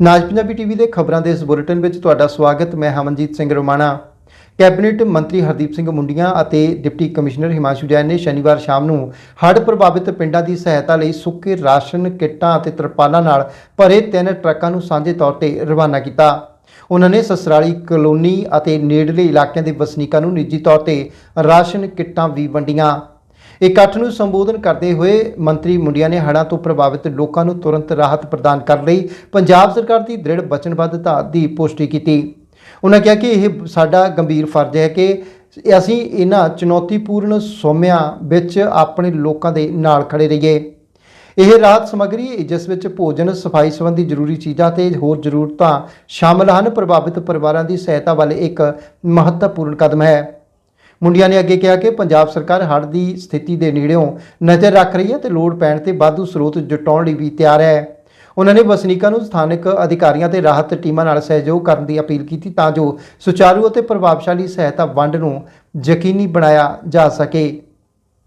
ਨਾਜ Punjabi TV ਦੇ ਖਬਰਾਂ ਦੇ ਇਸ ਬੁਲੇਟਿਨ ਵਿੱਚ ਤੁਹਾਡਾ ਸਵਾਗਤ, ਮੈਂ ਹਮਨਜੀਤ ਸਿੰਘ ਰੋਮਾਣਾ। ਕੈਬਨਿਟ ਮੰਤਰੀ ਹਰਦੀਪ ਸਿੰਘ ਮੁੰਡੀਆਂ ਅਤੇ ਡਿਪਟੀ ਕਮਿਸ਼ਨਰ ਹਿਮਾਂਸ਼ੂ ਜੈਨ ਨੇ ਸ਼ਨੀਵਾਰ ਸ਼ਾਮ ਨੂੰ ਹੜ੍ਹ ਪ੍ਰਭਾਵਿਤ ਪਿੰਡਾਂ ਦੀ ਸਹਾਇਤਾ ਲਈ ਸੁੱਕੇ ਰਾਸ਼ਨ, ਕਿੱਟਾਂ ਅਤੇ ਤਰਪਾਲਾਂ ਨਾਲ ਭਰੇ ਤਿੰਨ ਟਰੱਕਾਂ ਨੂੰ ਸਾਂਝੇ ਤੌਰ ਤੇ ਰਵਾਨਾ ਕੀਤਾ। ਉਹਨਾਂ ਨੇ ਸਸਰਾਲੀ ਕਲੋਨੀ ਅਤੇ ਨੇੜਲੇ ਇਲਾਕਿਆਂ ਦੇ ਵਸਨੀਕਾਂ ਨੂੰ ਨਿੱਜੀ ਤੌਰ ਤੇ ਰਾਸ਼ਨ, ਕਿੱਟਾਂ ਵੀ ਵੰਡੀਆਂ। ਇਕੱਠ ਨੂੰ ਸੰਬੋਧਨ ਕਰਦੇ ਹੋਏ ਮੰਤਰੀ ਮੁੰਡਿਆ ਨੇ ਹੜ੍ਹਾਂ ਤੋਂ ਪ੍ਰਭਾਵਿਤ ਲੋਕਾਂ ਨੂੰ ਤੁਰੰਤ ਰਾਹਤ ਪ੍ਰਦਾਨ ਕਰਨ ਲਈ। ਪੰਜਾਬ ਸਰਕਾਰ ਦੀ ਦ੍ਰਿੜ ਵਚਨਬੱਧਤਾ ਦੀ ਪੁਸ਼ਟੀ ਕੀਤੀ। ਉਹਨਾਂ ਕਿਹਾ ਕਿ ਇਹ ਸਾਡਾ ਗੰਭੀਰ ਫਰਜ਼ ਹੈ ਕਿ ਅਸੀਂ ਇਹਨਾਂ ਚੁਣੌਤੀਪੂਰਨ ਸੋਮਿਆਂ ਵਿੱਚ ਆਪਣੇ ਲੋਕਾਂ ਦੇ ਨਾਲ ਖੜੇ ਰਹੀਏ। ਇਹ ਰਾਹਤ ਸਮੱਗਰੀ ਜਿਸ ਵਿੱਚ ਭੋਜਨ, ਸਫ਼ਾਈ ਸੰਬੰਧੀ ਜ਼ਰੂਰੀ ਚੀਜ਼ਾਂ ਤੇ ਹੋਰ ਜ਼ਰੂਰਤਾਂ ਸ਼ਾਮਲ ਹਨ, ਪ੍ਰਭਾਵਿਤ ਪਰਿਵਾਰਾਂ ਦੀ ਸਹਾਇਤਾ ਵੱਲ ਇੱਕ ਮਹੱਤਵਪੂਰਨ ਕਦਮ ਹੈ। ਮੁੰਡਿਆਂ ਨੇ ਅੱਗੇ ਕਿਹਾ ਕਿ ਪੰਜਾਬ ਸਰਕਾਰ ਹੜ੍ਹ ਦੀ ਸਥਿਤੀ ਦੇ ਨੇੜਿਓਂ ਨਜ਼ਰ ਰੱਖ ਰਹੀ ਹੈ ਤੇ ਲੋੜ ਪੈਣ ਤੇ ਵਾਧੂ ਸਰੋਤ ਜੁਟਾਉਣ ਲਈ ਵੀ ਤਿਆਰ ਹੈ। ਉਹਨਾਂ ਨੇ ਵਸਨੀਕਾਂ ਨੂੰ ਸਥਾਨਕ ਅਧਿਕਾਰੀਆਂ ਤੇ ਰਾਹਤ ਟੀਮਾਂ ਨਾਲ ਸਹਿਯੋਗ ਕਰਨ ਦੀ ਅਪੀਲ ਕੀਤੀ ਤਾਂ ਜੋ ਸੁਚਾਰੂ ਅਤੇ ਪ੍ਰਭਾਵਸ਼ਾਲੀ ਸਹਾਇਤਾ ਵੰਡ ਨੂੰ ਯਕੀਨੀ ਬਣਾਇਆ ਜਾ ਸਕੇ।